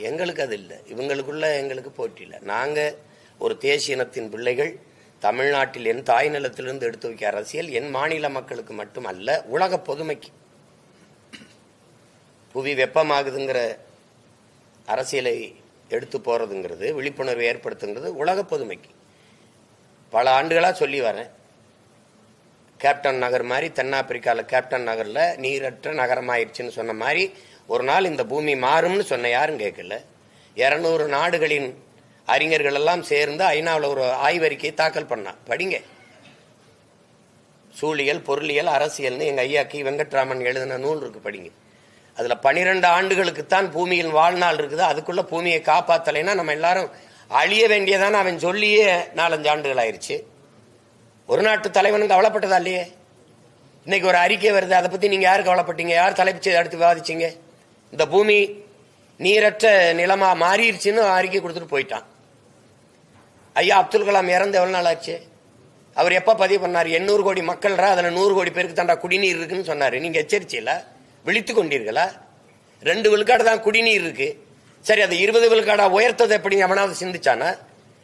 எங்களுக்கு அது இல்லை. இவங்களுக்குள்ள எங்களுக்கு போட்டி இல்லை. நாங்கள் ஒரு தேசிய இனத்தின் பிள்ளைகள் தமிழ்நாட்டில் என் தாய் நிலத்திலிருந்து எடுத்து வைக்க அரசியல் என் மாநில மக்களுக்கு மட்டுமல்ல உலக பொதுமைக்கு. புவி வெப்பமாகுதுங்கிற அரசியலை எடுத்து போகிறதுங்கிறது விழிப்புணர்வு ஏற்படுத்துங்கிறது உலக பொதுமைக்கு. பல ஆண்டுகளாக சொல்லி வரேன். கேப்டன் நகர் மாதிரி தென்னாப்பிரிக்காவில் கேப்டன் நகரில் நீரற்ற நகரமாயிருச்சுன்னு சொன்ன மாதிரி ஒரு நாள் இந்த பூமி மாறும்னு சொன்ன யாரும் கேட்கல. இரநூறு நாடுகளின் அறிஞர்கள் எல்லாம் சேர்ந்து ஐநாவில் ஒரு ஆய்வறிக்கையை தாக்கல் பண்ணா. படிங்க. சூழியல் பொருளியல் அரசியல்னு எங்கள் ஐயா கி. வெங்கட்ராமன் எழுதின நூல் இருக்கு படிங்க. அதில் பனிரெண்டு ஆண்டுகளுக்குத்தான் பூமியின் வாழ்நாள் இருக்குது. அதுக்குள்ள பூமியை காப்பாற்றலைன்னா நம்ம எல்லாரும் அழிய வேண்டியதான அவன் சொல்லியே நாலஞ்சு ஆண்டுகள் ஆயிடுச்சு ஒரு நாட்டு தலைவனும் கவலைப்பட்டதா இல்லையே? இன்னைக்கு ஒரு அறிக்கை வருது. அதை பற்றி நீங்கள் யாரு கவலைப்பட்டீங்க யார் தலைப்பிச்சு அடுத்து விவாதிச்சிங்க? இந்த பூமி நீரற்ற நிலமா மாறிடுச்சுன்னு அறிக்கை கொடுத்துட்டு போயிட்டான். ஐயா அப்துல் கலாம் இறந்து எவ்வளவு நாள் ஆச்சு? அவர் எப்ப பதிவு பண்ணார்? எண்ணூறு கோடி மக்கள்ரா? அதுல நூறு கோடி பேருக்கு தாண்டா குடிநீர் இருக்குன்னு சொன்னாரு. நீங்க எச்சரிச்சில விழித்து கொண்டீர்களா? ரெண்டு விழுக்காடு தான் குடிநீர் இருக்கு. சரி அது இருபது விழுக்காடா உயர்த்தது எப்படி எவனாவது சிந்திச்சானா?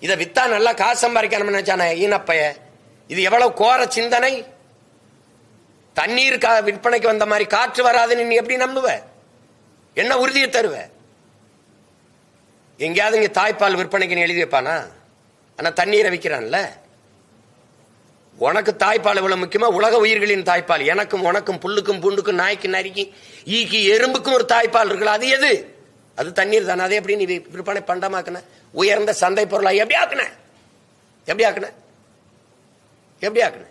இதை வித்தா நல்லா காசு சம்பாதிக்கணும்னு நினைச்சானே ஈனப்பைய? இது எவ்வளவு கோர சிந்தனை? தண்ணீர் கா- விற்பனைக்கு வந்த மாதிரி காற்று வராதுன்னு நீ எப்படி நம்புவ? என்ன உறுதியை தருவ? எங்கேயாவது இங்க தாய்ப்பால் விற்பனைக்கு நீ எழுதி வைப்பானா? ஆனா தண்ணீரை விற்கிறான்ல. உனக்கு தாய்ப்பால் இவ்வளவு முக்கியமா? உலக உயிர்களின் தாய்ப்பால். எனக்கும் உனக்கும் புல்லுக்கும் பூண்டுக்கும் நாய்க்கு நரிக்கு ஈக்கு எறும்புக்கும் ஒரு தாய்ப்பால் இருக்குல்ல அது எது? அது தண்ணீர் தானே அதே எப்படி நீ விற்பனை பண்டமாக்குன? உயர்ந்த சந்தை பொருளா எப்படி ஆக்குன? எப்படி ஆக்குன? எப்படி ஆக்குன?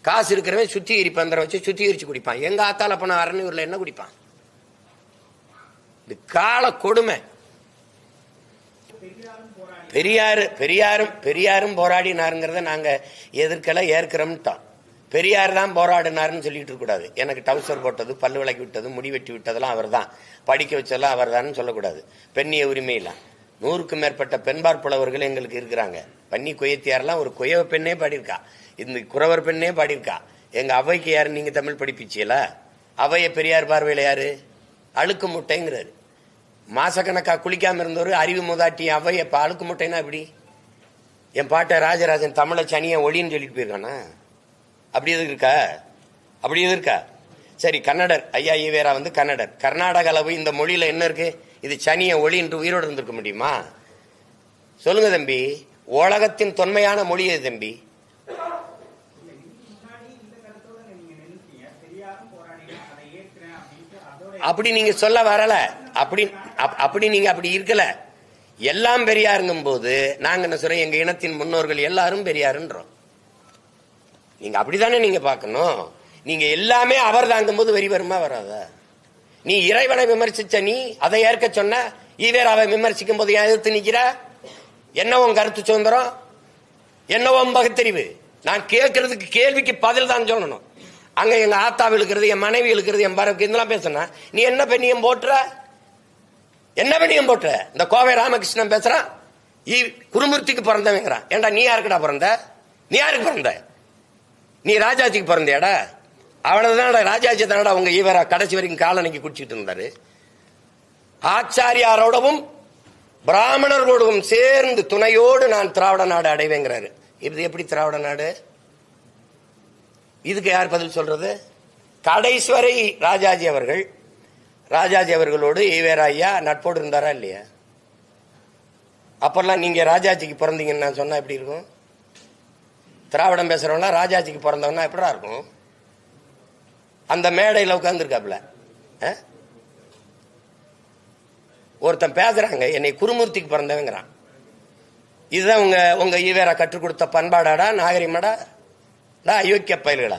காசு இருக்கிறவன் சுத்திகரி பந்தரம் வச்சு சுத்திகரிச்சு குடிப்பான். எங்க ஆத்தால போன அரணியூர்ல என்ன குடிப்பான்? இது கால கொடுமை. பெரியாரு பெரியாரும் பெரியாரும் போராடினாருங்கிறத நாங்க எதிர்க்கல ஏற்கிறோம்ட்டோம் பெரியார் தான் போராடினாருன்னு சொல்லிட்டு கூடாது. எனக்கு டவுசர் போட்டது பல்லு விளக்கி விட்டது முடி வெட்டி விட்டதெல்லாம் அவர் தான் படிக்க வச்சதெல்லாம் அவர் தான் சொல்லக்கூடாது பெண்ணிய உரிமையெல்லாம் நூறுக்கும் மேற்பட்ட பெண்பார் புலவர்கள் எங்களுக்கு இருக்கிறாங்க. பன்னி கொய்யத்தியாரெல்லாம் ஒரு குயவ பெண்ணே பாடியிருக்கா. இந்த குறவர் பெண்ணே பாடியிருக்கா. எங்க அவைக்கு யாரு? நீங்க தமிழ் படிப்பிச்சியல அவைய பெரியார் பார்வையில யாரு? அழுக்கு முட்டைங்கிறாரு. மாசக்கணக்கா குளிக்காம இருந்தவர் அறிவு முதாட்டி அவை இப்ப அழுக்கு முட்டைனா எப்படி என் பாட்டை ராஜராஜன் தமிழ சனியை ஒளின்னு சொல்லிட்டு போயிருக்கானா? அப்படி எதுக்கு இருக்கா? அப்படி எது இருக்கா? சரி கன்னடர். ஐயா ஈவேரா வந்து கன்னடர். கர்நாடக அளவு இந்த மொழியில என்ன இருக்கு? இது சனிய ஒளின்ட்டு உயிரோடு இருந்திருக்க முடியுமா? சொல்லுங்க தம்பி. உலகத்தின் தொன்மையான மொழி எது தம்பி? அப்படி நீங்க சொல்ல வரல. அப்படி அப்படி நீங்க அப்படி இருக்கல. எல்லாம் பெரியாருங்கும் போது நாங்க என்ன சொல்றோம் எங்க இனத்தின் முன்னோர்கள் எல்லாரும் பெரியாருன்றோம். நீங்க அப்படிதானே நீங்க பார்க்கணும்? நீங்க எல்லாமே அவர் தாங்கும் போது வெறி வருமா வராத? நீ இறைவனை விமர்சிச்ச நீ அதை ஏற்க சொன்ன ஈவேராவை விமர்சிக்கும் போது ஏன் எதிர்த்து நிக்கிற? என்ன உன் கருத்து சுதந்திரம்? என்ன உன் பகுத்தறிவு? நான் கேட்கறதுக்கு கேள்விக்கு பதில் தான் சொல்லணும். அங்க எங்க ஆத்தாவில் இழுக்கிறது என் மனைவி இழுக்கிறது என் பரவுக்கு இதெல்லாம் பேசுனா நீ என்ன பெண்ணியம் போட்டுற? என்ன பெண்ணியம் போட்டுற இந்த கோவை ராமகிருஷ்ணன் பேசுறான் ஈ குருமூர்த்திக்கு பிறந்தவங்கிறான் ஏன்டா நீ யாருக்குடா பிறந்த? நீ யாருக்கு பிறந்த? நீ ராஜாஜிக்கு பிறந்தியாடா? தானடா ராஜாஜி தானடா உங்க ஈவரா கடைசி வரைக்கும் காலனிக்கு குடிச்சிட்டு இருந்தாரு. ஆச்சாரியாரோடவும் பிராமணர்களோடவும் சேர்ந்து துணையோடு நான் திராவிட நாடு அடைவேங்கிறாரு. இது எப்படி திராவிட நாடு? இதுக்கு யார் பதில் சொல்றது? கடைசுவரை ராஜாஜி அவர்கள் ராஜாஜி அவர்களோடு ஈவேரா ஐயா நட்போடு இருந்தாரா இல்லையா? அப்பெல்லாம் நீங்க ராஜாஜிக்கு பிறந்தீங்கன்னு நான் சொன்னா எப்படி இருக்கும்? திராவிடம் பேசுறவங்களாம் ராஜாஜிக்கு பிறந்தவனா எப்படா இருக்கும்? அந்த மேடையில் உட்காந்துருக்காப்புல ஒருத்தன் பேசுறாங்க என்னை குருமூர்த்திக்கு பிறந்தவங்கிறான். இதுதான் உங்க உங்க ஈவேரா கற்றுக் கொடுத்த பண்பாடாடா நாகரிகமாடா? டா அயோக்கிய பயல்களா?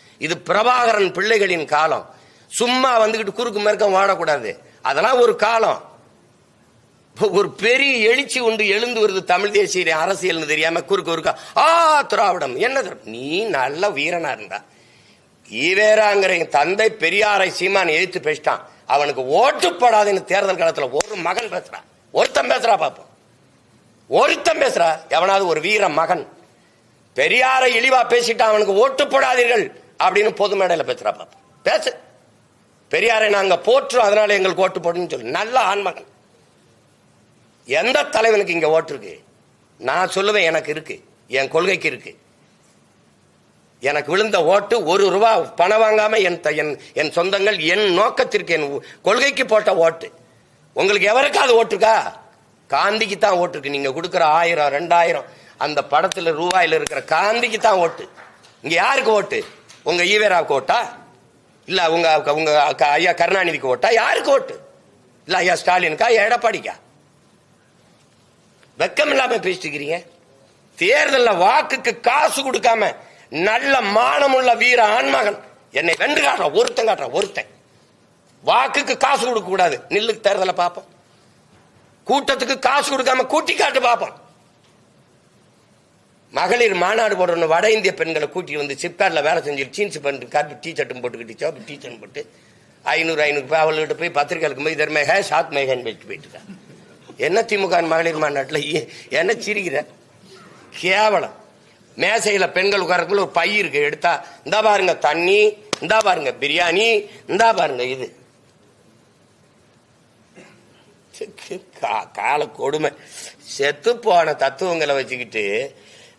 இது பிரபாகரன் பிள்ளைகளின் காலம். சும்மா வந்துக்கிட்டு குறுக்கு மேற்கம் வாடக்கூடாது. அதெல்லாம் ஒரு காலம். ஒரு பெரிய எழுச்சி உண்டு எழுந்து வருது தமிழ் தேசிய அரசியல்னு தெரியாம குறுக்கு குறுக்கா ஆ திராவிடம் என்ன நீ நல்ல வீரனா இருந்தா. ஈவேராங்கிற என் தந்தை பெரியாரை சீமான் எழுத்து பேசிட்டான். அவனுக்கு ஓட்டுப்படாதுன்னு தேர்தல் காலத்துல ஒரு மகன் பேசுறா. ஒருத்தன் பேசுறா பாப்போம். ஒருத்தன் பேசுறா. எவனாவது ஒரு வீர மகன். பெரியாரை இழிவா பேசிட்டான் அவனுக்கு ஓட்டுப்படாதீர்கள் அப்படின்னு பொது மேடையில் பேசுறா பாப்பா. பேசு. பெரியாரை நாங்க போற்றோம் அதனால எங்களுக்கு ஓட்டு போடுன்னு சொல்லு. நல்ல ஆண்மகன் எந்த தலைவனுக்கு இங்க ஓட்டு இருக்கு? நான் சொல்லுவேன் எனக்கு இருக்கு. என் கொள்கைக்கு இருக்கு. எனக்கு விழுந்த ஓட்டு ஒரு ரூபா பணம் வாங்காம என் த- என் என் சொந்தங்கள் என் நோக்கத்திற்கு என் கொள்கைக்கு போட்ட ஓட்டு. உங்களுக்கு எவருக்காவது ஓட்டுருக்கா? காந்திக்கு தான் ஓட்டுருக்கு. நீங்க கொடுக்குற ஆயிரம் ரெண்டாயிரம் அந்த படத்துல ரூபாயில இருக்கிற காந்திக்கு தான் ஓட்டு. இங்க யாருக்கு ஓட்டு? உங்க ஈவேராவுக்கு ஓட்டா இல்ல உங்க உங்க ஐயா கருணாநிதிக்கு ஓட்டா யாருக்கு ஓட்டு இல்ல ஐயா ஸ்டாலினுக்கா? ஐயா எடப்பாடிக்கா? வெக்கம் இல்லாம பேசிட்டு இருக்கிறீங்க தேர்தல்ல வாக்குக்கு காசு கொடுக்காம நல்ல மானமுள்ள வீர ஆண்மகன். என்னை வென்று காட்டுறான் ஒருத்தன் காட்டுறான் ஒருத்தன். வாக்குக்கு காசு கொடுக்க கூடாது. நில்லுக்கு தேர்தலை பார்ப்போம். கூட்டத்துக்கு காசு கொடுக்காம கூட்டி காட்டு பார்ப்போம். மகளிர் மாநாடு போடுற வட இந்திய பெண்களை கூட்டி வந்து சிப்காட்ல வேலை செஞ்சு ஜீன்ஸ் பண்ணிட்டு காப்பி டீ ஷர்ட்டும் போட்டுக்கிட்டு சிவப்பு டீ ஷர்ட் போட்டு ஐநூறு ஐநூறு போய் அவள்கிட்ட போய் பத்திரிக்கைகளுக்கு போய் இதர் மேக சாத் மேகன் போயிட்டு என்ன திமுக மகளிர் மாநாட்டில் என்ன சிரிக்கிற? கேவலம். மேசையில் பெண்கள் உட்காரக்குள்ள ஒரு பை இருக்கு எடுத்தா இந்தா பாருங்க தண்ணி இந்தா பாருங்க பிரியாணி இந்தா பாருங்க இது. கால கொடுமை. செத்து போன தத்துவங்களை வச்சுக்கிட்டு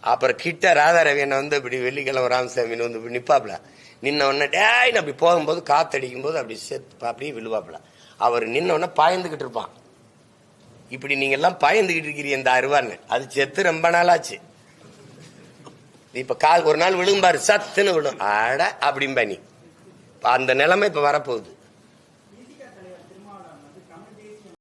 அப்புறம் கிட்ட ராதாரவியனை வந்து இப்படி வெள்ளிக்கிழமை ராமசாமின்னு வந்து இப்படி நிப்பாப்ல. நின்ன உடனே டேய்னு அப்படி போகும்போது காத்தடிக்கும் போது அப்படி செத்து அப்படியே விழுவாப்ல. அவர் நின்ன உடனே பாய்ந்துகிட்டு இருப்பான். இப்படி நீங்க எல்லாம் பயந்துகிட்டு இருக்கிறீங்க இந்த அருவான்னு அது செத்து ரொம்ப நாளாச்சு. இப்ப கால் ஒரு நாள் விழும்பாரு சத்துன்னு விழும். அட அப்படிம்பா நீ. அந்த நிலைமை இப்ப வரப்போகுது.